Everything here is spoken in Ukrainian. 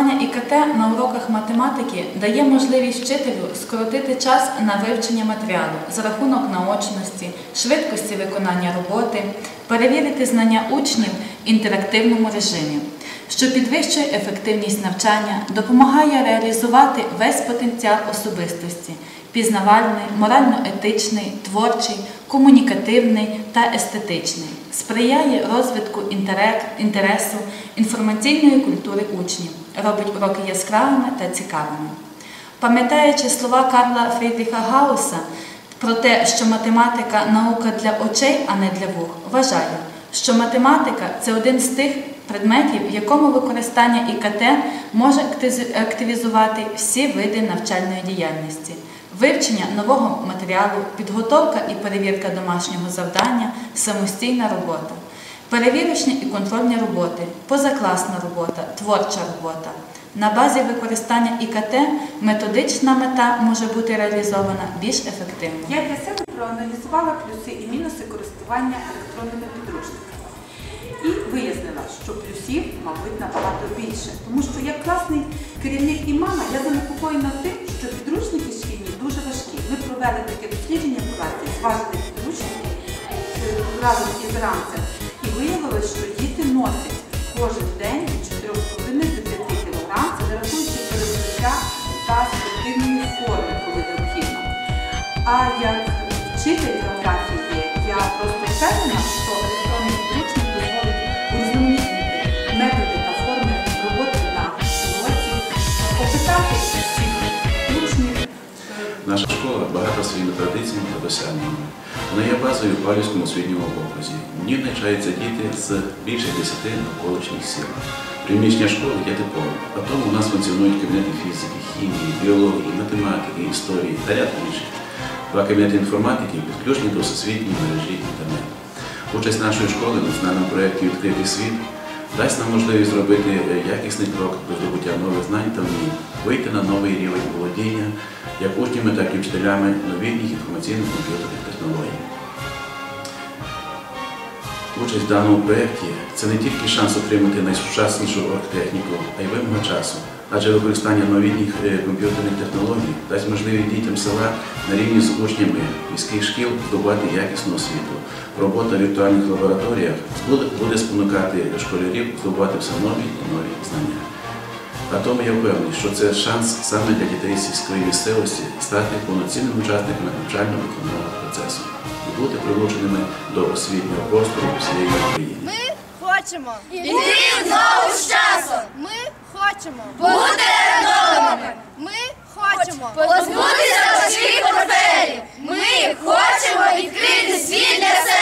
ІКТ на уроках математики дає можливість вчителю скоротити час на вивчення матеріалу за рахунок наочності, швидкості виконання роботи, перевірити знання учнів в інтерактивному режимі, що підвищує ефективність навчання, допомагає реалізувати весь потенціал особистості пізнавальний, морально-етичний, творчий, комунікативний та естетичний, сприяє розвитку інтересу, інформаційної культури учнів, робить уроки яскравими та цікавими. Пам'ятаючи слова Карла Фрідріха Гауса про те, що математика наука для очей, а не для вух, вважаю, що математика це один з тих предметів, в якому використання ІКТ може активізувати всі види навчальної діяльності. Вивчення нового матеріалу, підготовка і перевірка домашнього завдання, самостійна робота, перевірочні і контрольні роботи, позакласна робота, творча робота. На базі використання ІКТ методична мета може бути реалізована більш ефективно. Я для себе проаналізувала плюси і мінуси користування електронними підручниками. І вияснила, що плюсів, мабуть, набагато більше. Тому що як класний керівник і мама, я занепокоєна тим, що підручники шкільні дуже важкі. Ми провели таке дослідження в класі, зважили підручники е, разом із ранцем. Виявилось, що діти носять кожен день від 4,5 до 5 кг, це не рахуючи перебуття та спортивної форми, коли необхідно. А як вчитель географії, я просто впевнена, що електронний підручник дозволить урізноманітнити методи та форми роботи на уроці, опитати всіх учнів, е, Наша школа багата своїми традиціями та досягненнями. Вона є базою в Палівському освітньому окрузі. В ній навчаються діти з більше десяти навколишніх сіл. Приміщення школи є типовим, а тому у нас функціонують кабінети фізики, хімії, біології, математики, історії та ряд інших. Два кабінети інформатики підключені до всесвітньої мережі інтернету. Участь нашої школи в національному проєкті Відкритий світ дасть нам можливість зробити якісний крок до здобуття нових знань та вмінь, вийти на новий рівень володіння як учнями, так і вчителями новітніх інформаційно-комп'ютерних технологій. Участь в даному проєкті це не тільки шанс отримати найсучаснішу оргтехніку, а й вимога часу. Адже використання новітніх е, комп'ютерних технологій дасть можливість дітям села на рівні з учнями міських шкіл здобувати якісну освіту. Робота в віртуальних лабораторіях буде спонукати школярів здобувати все нові і нові знання. На тому я впевнений, що це шанс саме для дітей сільської місцевості стати повноцінними учасниками навчально-виконавчого процесу і бути прилученими до освітнього простору всієї України. Ми хочемо іти знову з часом. Ми хочемо бути рятованими. Ми хочемо позбутися важких портфелів. Ми хочемо відкрити світ для себе.